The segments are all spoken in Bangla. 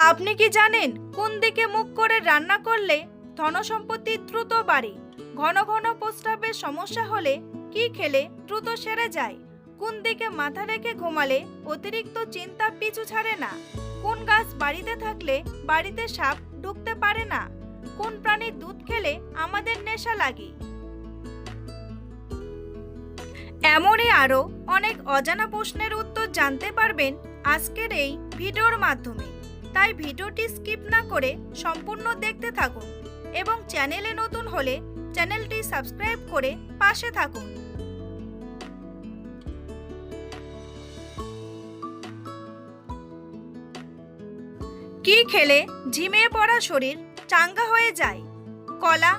আপনি কি জানেন কোন দিকে মুখ করে রান্না করলে ধনসম্পত্তি দ্রুত বাড়ে? ঘন ঘন প্রস্রাবের সমস্যা হলে কি খেলে দ্রুত সেরে যায়? কোন দিকে মাথা রেখে ঘুমালে অতিরিক্ত চিন্তা পিছু ছাড়ে না? কোন গাছ বাড়িতে থাকলে বাড়িতে সাপ ঢুকতে পারে না? কোন প্রাণীর দুধ খেলে আমাদের নেশা লাগে? এমনই আরও অনেক অজানা প্রশ্নের উত্তর জানতে পারবেন আজকের এই ভিডিওর মাধ্যমে। তাই ভিডিওটি স্কিপ না করে সম্পূর্ণ দেখতে থাকুন এবং চ্যানেলে নতুন হলে চ্যানেলটি সাবস্ক্রাইব করে পাশে থাকুন। কি খেলে ঝিমিয়ে পড়া শরীর চাঙ্গা হয়ে যায়? কলা,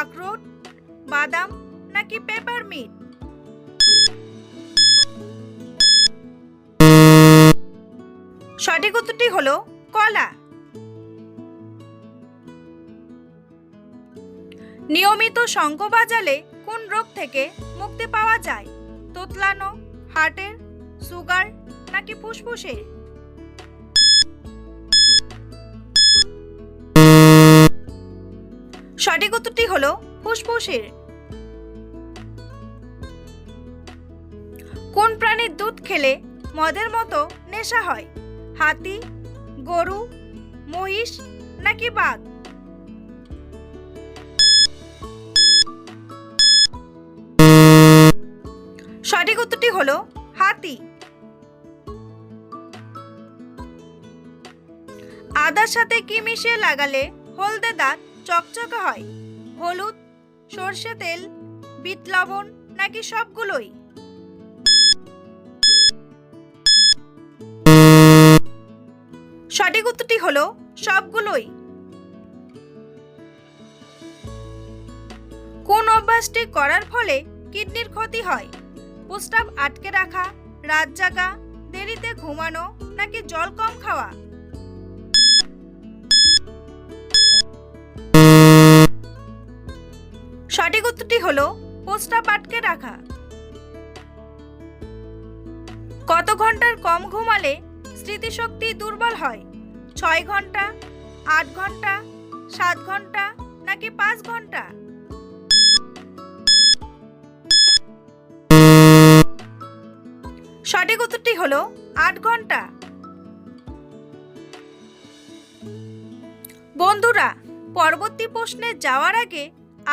আখরোট, বাদাম নাকি পেপার মিট? সঠিক উত্তরটি হলো কলা। নিয়মিত শঙ্খ বাজালে কোন রোগ থেকে মুক্তি পাওয়া যায়? তোতলানো, হার্টের, সুগার নাকি ফুসফুসের? সঠিক উত্তরটি হলো ফুসফুসের। কোন প্রাণীর দুধ খেলে মদের মতো নেশা হয়? হাতি গরু, মহিষ নাকি বাঘ? সঠিক উত্তরটি হলো হাতি। আদার সাথে কি মিশিয়ে লাগালে হলদে দাঁত চকচকে হয়? হলুদ, সর্ষে তেল, বিট লবণ নাকি সবগুলোই? সঠিক উত্তরটি হলো সবগুলোই। কোন অভ্যাসটি করার ফলে কিডনির ক্ষতি হয়? প্রস্রাব আটকে রাখা, রাত জাগা, দেরিতে ঘুমানো নাকি জল কম খাওয়া? সঠিক উত্তরটি হলো প্রস্রাব আটকে রাখা। কত ঘণ্টার কম ঘুমালে স্মৃতিশক্তি দুর্বল হয়? ছয় ঘণ্টা, আট ঘণ্টা, সাত ঘণ্টা, নাকি পাঁচ ঘণ্টা? সঠিক উত্তরটি হলো আট ঘণ্টা। বন্ধুরা, পরবর্তী প্রশ্নে যাওয়ার আগে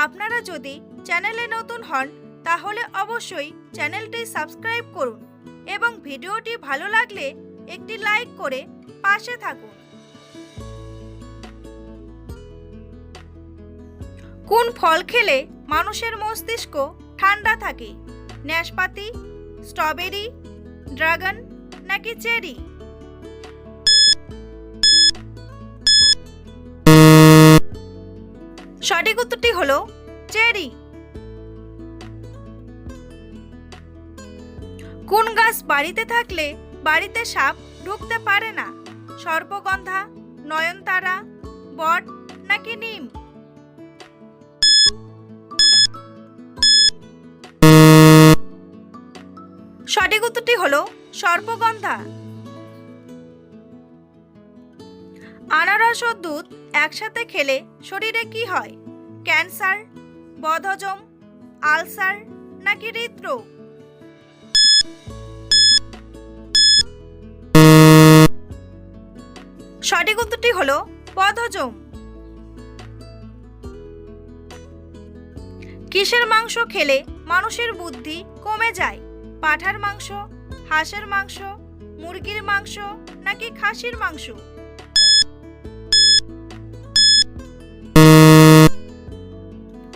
আপনারা যদি চ্যানেলে নতুন হন, তাহলে অবশ্যই চ্যানেলটি সাবস্ক্রাইব করুন এবং ভিডিওটি ভালো লাগলে একটি লাইক করে পাশে থাকুন। কোন ফল খেলে মানুষের মস্তিষ্ক ঠান্ডা থাকে? নাশপাতি স্ট্রবেরি, ড্রাগন নাকি চেরি? সঠিক উত্তরটি হলো চেরি। কোন গাছ বাড়িতে থাকলে বাড়িতে সাপ ঢুকতে পারে না? সর্পগন্ধা, নয়নতারা, বট নাকি নিম? সঠিক উত্তরটি হলো সর্পগন্ধা। আনারস ও দুধ একসাথে খেলে শরীরে কি হয়? ক্যান্সার, বদহজম, আলসার নাকি হৃদরোগ? সঠিক উত্তরটি হলো বদহজম। কিসের মাংস খেলে মানুষের বুদ্ধি কমে যায়? পাঠার মাংস, হাঁসের মাংস, মুরগির মাংস নাকি খাসির মাংস?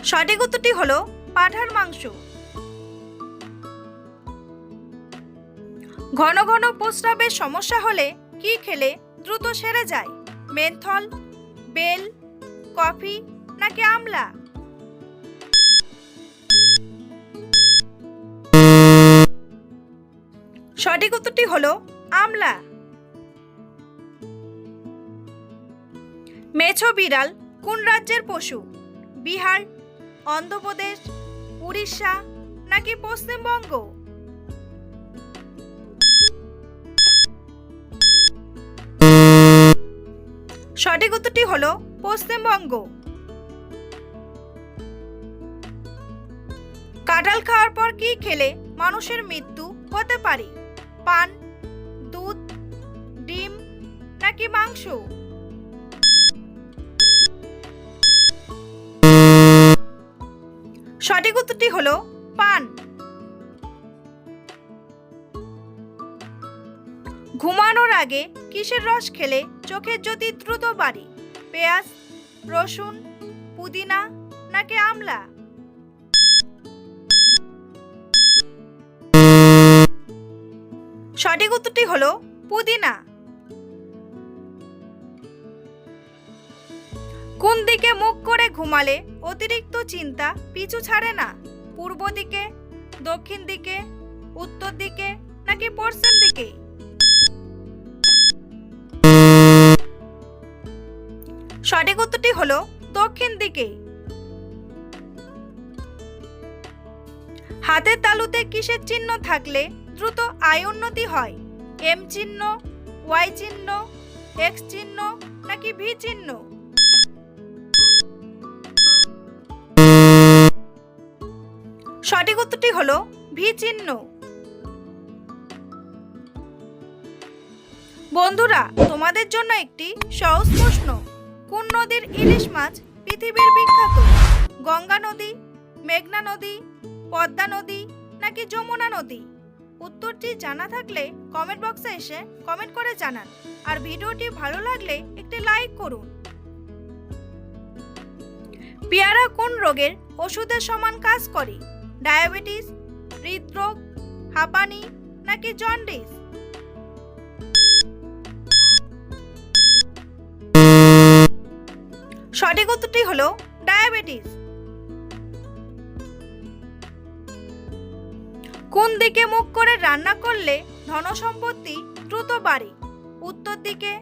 সঠিক উত্তরটি হলো পাঠার মাংস। ঘন ঘন প্রস্রাবের সমস্যা হলে কি খেলে দ্রুত সেরে যায়? মেন্থল, বেল, কফি নাকি আমলা? সঠিক উত্তরটি হলো আমলা। মেছো বিড়াল কোন রাজ্যের পশু? বিহার, অন্ধ্রপ্রদেশ, উড়িষ্যা নাকি পশ্চিমবঙ্গ? সঠিক উত্তরটি হলো পশ্চিমবঙ্গ। কাঁঠাল খাওয়ার পর কি খেলে মানুষের মৃত্যু হতে পারে? পান, দুধ, ডিম নাকি মাংস? সঠিক উত্তরটি হলো পান। ঘুমানোর আগে কিসের রস খেলে চোখের জ্যোতি দ্রুত বাড়ে? পেঁয়াজ, রসুন, পুদিনা নাকি আমলা? সঠিক উত্তরটি হলো পুদিনা। কোন দিকে মুখ করে ঘুমালে অতিরিক্ত চিন্তা পিছু ছাড়ে না? পূর্ব দিকে, দক্ষিণ দিকে, উত্তর দিকে নাকি পশ্চিম দিকে? সঠিক উত্তরটি হলো দক্ষিণ দিকে। হাতের তালুতে কিসের চিহ্ন থাকলে দ্রুত আয় উন্নতি হয়। এম চিহ্ন ওয়াই চিহ্ন এক্স চিহ্ন নাকি ভি চিহ্ন? সঠিক উত্তরটি হলো ভি চিহ্ন। বন্ধুরা, তোমাদের জন্য একটি সহজ প্রশ্ন। কোন নদীর ইলিশ মাছ পৃথিবীর বিখ্যাত? গঙ্গা নদী, মেঘনা নদী, পদ্মা নদী নাকি যমুনা নদী? উত্তরটি জানা থাকলে কমেন্ট বক্সে এসে কমেন্ট করে জানান। আর ভিডিওটি ভালো লাগলে একটি লাইক করুন। পেয়ারা কোন রোগের ওষুধের সমান কাজ করে? ডায়াবেটিস, হৃদরোগ, হাঁপানি নাকি জন্ডিস? সঠিক উত্তরটি হলো ডায়াবেটিস। কোন দিকে মুখ করে রান্না করলে ধন সম্পত্তি দ্রুত বাড়ে? উত্তর দিকে,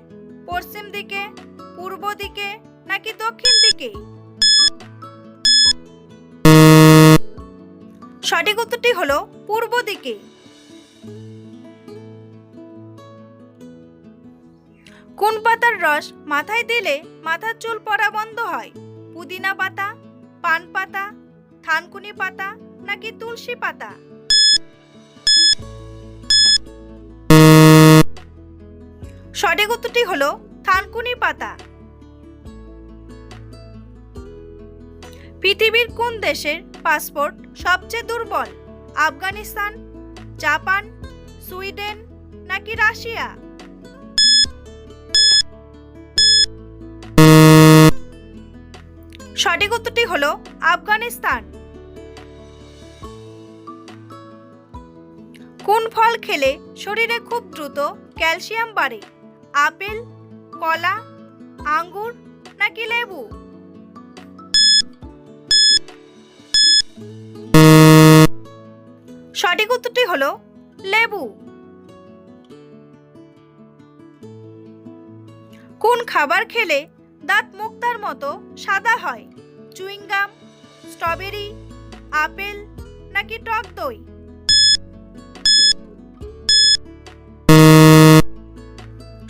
পশ্চিম দিকে, পূর্ব দিকে, নাকি দক্ষিণ দিকে? সঠিক উত্তরটি হলো পূর্ব দিকে। কোন পাতার রস মাথায় দিলে মাথার চুল পড়া বন্ধ হয়? পুদিনা পাতা, পান পাতা, থানকুনি পাতা, নাকি তুলসী পাতা? সঠিক উত্তরটি হলো থানকুনি পাতা। পৃথিবীর কোন দেশের পাসপোর্ট সবচেয়ে দুর্বল? আফগানিস্তান, জাপান, সুইডেন নাকি রাশিয়া? সঠিক উত্তরটি হলো আফগানিস্তান। কোন ফল খেলে শরীরে খুব দ্রুত ক্যালসিয়াম বাড়ে? আপেল, কলা, আঙ্গুর নাকি লেবু? সঠিক উত্তরটি হলো লেবু। কোন খাবার খেলে দাঁত মুক্তার মতো সাদা হয়? চুইংগাম, স্ট্রবেরি, আপেল নাকি টক দই?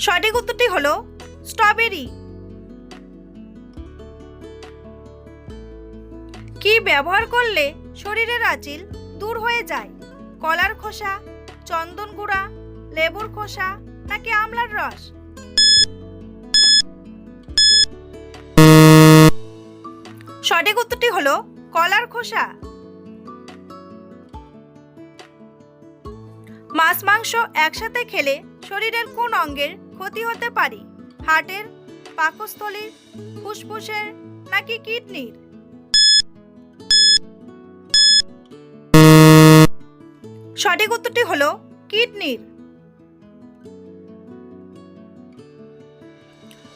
সঠিক উত্তরটি হলো স্ট্রবেরি। কি ব্যবহার করলে শরীরের আচিল দূর হয়ে যায়? কলার খোসা, চন্দন গুঁড়া, লেবুর খোসা নাকি আমলার রস? সঠিক উত্তরটি হলো কলার খোসা। মাছ মাংস একসাথে খেলে শরীরের কোন অঙ্গের ক্ষতি হতে পারে। হার্টের পাকস্থলীর, ফুসফুসের নাকি কিডনির? সঠিক উত্তরটি হলো কিডনির।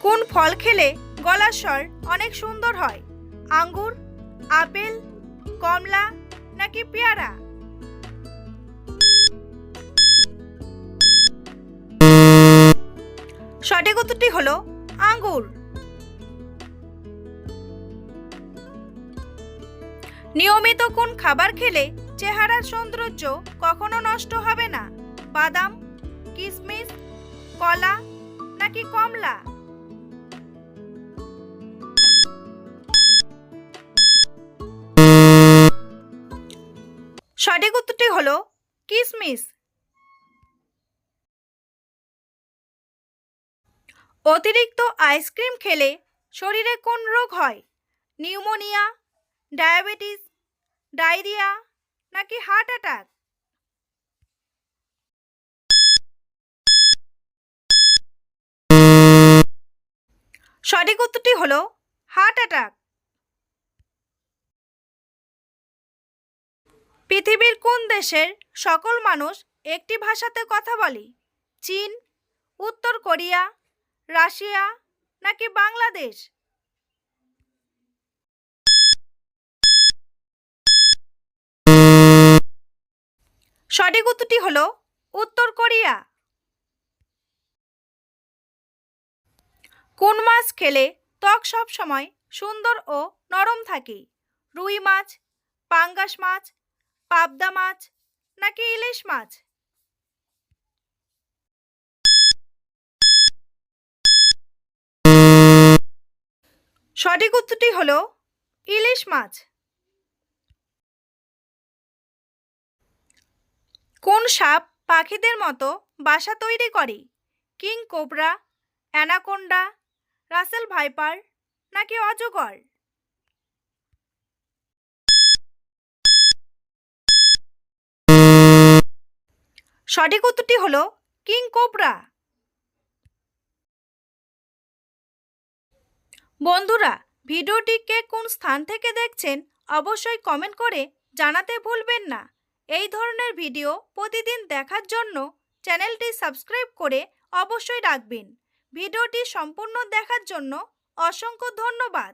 কোন ফল খেলে গলার স্বর অনেক সুন্দর হয়? আঙ্গুর, আপেল, কমলা নাকি পেয়ারা? সঠিক উত্তরটি হলো আঙ্গুর। নিয়মিত কোন খাবার খেলে চেহারার সৌন্দর্য কখনো নষ্ট হবে না? বাদাম কিশমিশ কলা নাকি কমলা? সঠিক উত্তরটি হলো কিসমিস। অতিরিক্ত আইসক্রিম খেলে শরীরে কোন রোগ হয়? নিউমোনিয়া, ডায়াবেটিস, ডায়রিয়া নাকি হার্ট অ্যাটাক? সঠিক উত্তরটি হলো হার্ট অ্যাটাক। পৃথিবীর কোন দেশের সকল মানুষ একটি ভাষাতে কথা বলে? চীন, উত্তর কোরিয়া রাশিয়া নাকি বাংলাদেশ? সঠিক উত্তরটি হলো উত্তর কোরিয়া। কোন মাছ খেলে ত্বক সব সময় সুন্দর ও নরম থাকে? রুই মাছ, পাঙ্গাস মাছ, পাবদা মাছ নাকি ইলিশ মাছ? সঠিক উত্তরটি হলো ইলিশ মাছ। কোন সাপ পাখিদের মতো বাসা তৈরি করে? King cobra, anaconda, Russell viper নাকি অজগর? সঠিক উত্তরটি হলো কিং কোবরা। বন্ধুরা ভিডিওটিকে কোন স্থান থেকে দেখছেন অবশ্যই কমেন্ট করে জানাতে ভুলবেন না। এই ধরনের ভিডিও প্রতিদিন দেখার জন্য চ্যানেলটি সাবস্ক্রাইব করে অবশ্যই রাখবেন। ভিডিওটি সম্পূর্ণ দেখার জন্য অসংখ্য ধন্যবাদ।